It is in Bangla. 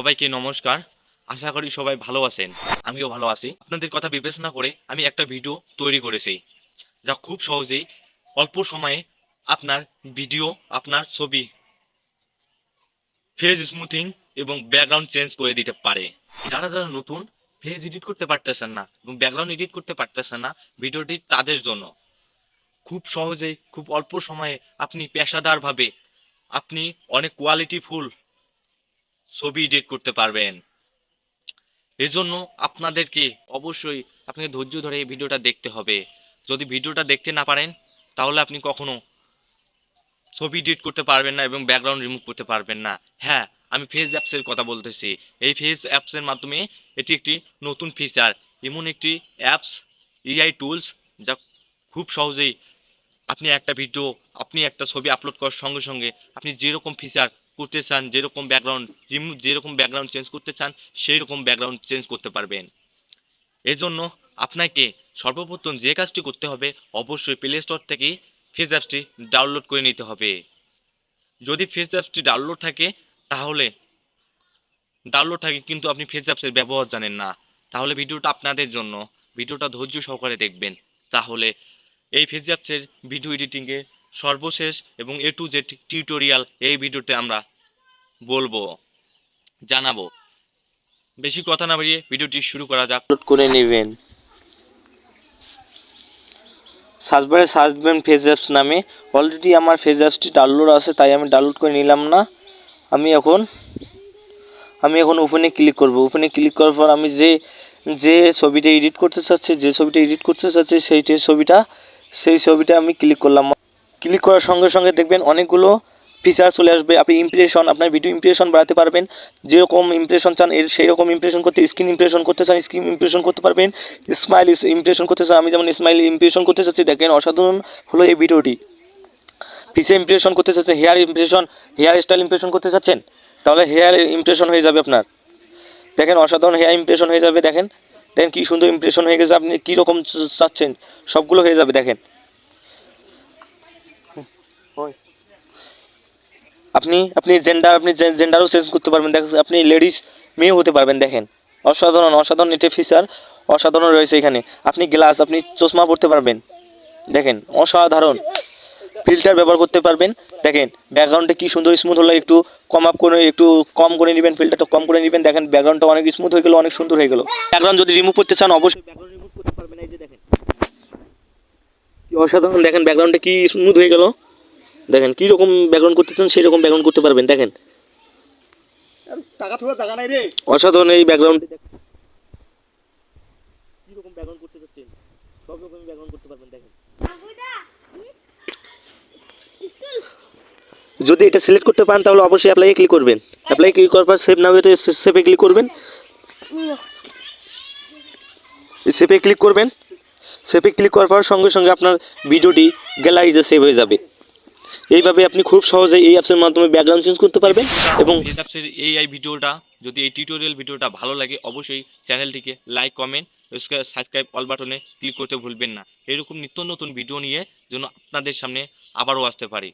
সবাইকে নমস্কার। আশা করি সবাই ভালো আছেন, আমিও ভালো আছি। আপনাদের কথা বিবেচনা করে আমি একটা ভিডিও তৈরি করেছি, যা খুব সহজেই অল্প সময়ে আপনার ভিডিও, আপনার ছবি ফেজ স্মুথিং এবং ব্যাকগ্রাউন্ড চেঞ্জ করে দিতে পারে। যারা যারা নতুন ফেজ এডিট করতে পারতেছেন না এবং ব্যাকগ্রাউন্ড এডিট করতে পারতেছেন না ভিডিওটি তাদের জন্য খুব সহজেই, খুব অল্প সময়ে আপনি পেশাদারভাবে আপনি অনেক কোয়ালিটিফুল ছবি এডিট করতে পারবেন। এজন্য আপনাদেরকে অবশ্যই আপনাকে ধৈর্য ধরে এই ভিডিওটা দেখতে হবে। যদি ভিডিওটা দেখতে না পারেন, তাহলে আপনি কখনো ছবি এডিট করতে পারবেন না এবং ব্যাকগ্রাউন্ড রিমুভ করতে পারবেন না। হ্যাঁ আমি ফেস অ্যাপসের কথা বলতেছি। এই ফেস অ্যাপসের মাধ্যমে এটি একটি নতুন ফিচার এমন একটি অ্যাপস এআই টুলস যা খুব সহজেই আপনি একটা ভিডিও আপনি একটা ছবি আপলোড করার সঙ্গে সঙ্গে আপনি যেরকম ফিচার করতে চান, যেরকম ব্যাকগ্রাউন্ড যেরকম ব্যাকগ্রাউন্ড চেঞ্জ করতে চান সেই রকম ব্যাকগ্রাউন্ড চেঞ্জ করতে পারবেন। এজন্য আপনাকে সর্বপ্রথম যে কাজটি করতে হবে, অবশ্যই প্লে স্টোর থেকে ফেস অ্যাপসটি ডাউনলোড করে নিতে হবে। যদি ফেস অ্যাপসটি ডাউনলোড থাকে, তাহলে ডাউনলোড থাকে কিন্তু আপনি ফেস অ্যাপসের ব্যবহার জানেন না। তাহলে ভিডিওটা আপনাদের জন্য, ভিডিওটা ধৈর্য সহকারে দেখবেন। তাহলে এই ফেস অ্যাপসের ভিডিও এডিটিংয়ের সর্বশেষ এবং এ টু জেড টিউটোরিয়াল এই ভিডিওতে আমরা বলব, জানাব। বেশি কথা না বাড়িয়ে ভিডিওটি শুরু করা যাক। ডাউনলোড করে নেবেন। সার্চবারে সার্চ দেবেন ফেজ অ্যাপস নামে। অলরেডি আমার ফেজ অ্যাপসটি ডাউনলোড আছে, তাই আমি ডাউনলোড করে নিলাম না। আমি এখন আমি এখন ওপেনে ক্লিক করব। ওপেনে ক্লিক করার পর আমি যে যে ছবিটা এডিট করতে চাচ্ছি, যে ছবিটা এডিট করতে চাচ্ছি, সেইটি ছবিটা সেই ছবিটা আমি ক্লিক করলাম। ক্লিক করার সঙ্গে সঙ্গে দেখবেন অনেকগুলো ফিচার চলে আসবে। আপনি ইমপ্রেশন আপনার ভিডিও ইমপ্রেশন বাড়াতে পারবেন। যেরকম ইমপ্রেশন চান, এর সেই রকম ইমপ্রেশন করতে স্ক্রিন ইমপ্রেশন করতে চান স্ক্রিন ইমপ্রেশন করতে পারবেন। স্মাইল ইমপ্রেশন করতে চান, আমি যেমন স্মাইল ইমপ্রেশন করতে চাচ্ছি, দেখেন অসাধারণ হলো এই ভিডিওটি পিসে ইমপ্রেশন করতে চাচ্ছেন hair impression hair style impression করতে চাচ্ছেন, তাহলে হেয়ার ইমপ্রেশন হয়ে যাবে আপনার। দেখেন অসাধারণ হেয়ার ইমপ্রেশন হয়ে যাবে, দেখেন। দেখেন কী সুন্দর ইমপ্রেশন হয়ে গেছে, আপনি কী রকম চাচ্ছেন, সবগুলো হয়ে যাবে, দেখেন। আপনি আপনি জেন্ডার আপনি জেন্ডারও চেঞ্জ করতে পারবেন। দেখেন, আপনি লেডিস মেয়েও হতে পারবেন, দেখেন। অসাধারণ অসাধারণ এটা ফিচার অসাধারণ রয়েছে এখানে। আপনি গ্লাস আপনি চশমা পড়তে পারবেন। দেখেন, অসাধারণ। ফিল্টার ব্যবহার করতে পারবেন। দেখেন ব্যাকগ্রাউন্ডে কি সুন্দর স্মুথ হলো একটু কম আপ করে, একটু কম করে নেবেন ফিল্টারটা কম করে নেবেন। দেখেন ব্যাকগ্রাউন্ডটা অনেক স্মুথ হয়ে গেলো, অনেক সুন্দর হয়ে গেলো। ব্যাকগ্রাউন্ড যদি রিমুভ করতে চান, অবশ্যই ব্যাকগ্রাউন্ড রিমুভ করতে পারবেন। এই যে দেখেন। অসাধারণ, দেখেন ব্যাকগ্রাউন্ডটা কি স্মুথ হয়ে গেল। দেখেন কি রকম ব্যাকগ্রাউন্ড করতে চান সেই রকম ব্যাকগ্রাউন্ড করতে পারবেন দেখেন। টাকা থাকা টাকা নাই রে। অসাধারণ এই ব্যাকগ্রাউন্ড কি রকম ব্যাকগ্রাউন্ড করতে চাচ্ছেন? সব রকম ব্যাকগ্রাউন্ড করতে পারবেন দেখেন। যদি এটা সিলেক্ট করতে পারেন তাহলে অবশ্যই অ্যাপ্লাই ক্লিক করবেন। অ্যাপ্লাই ক্লিক করার পর সেভ নাও এতে সেভে ক্লিক করবেন। সেভে ক্লিক করবেন। সেভে ক্লিক করার পর সঙ্গে সঙ্গে আপনার ভিডিওটি গ্যালারিতে সেভ হয়ে যাবে। এইভাবে আপনি খুব সহজে এই অ্যাপসের মাধ্যমে ব্যাকগ্রাউন্ড চেঞ্জ করতে পারবেন এবং এই অ্যাপসের এই আই ভিডিওটা, যদি এই টিউটোরিয়াল ভিডিওটা ভালো লাগে, অবশ্যই চ্যানেলটিকে লাইক কমেন্ট সাবস্ক্রাইব অল বাটনে ক্লিক করতে ভুলবেন না। এরকম নিত্য নতুন ভিডিও নিয়ে যেন আপনাদের সামনে আবারও আসতে পারি।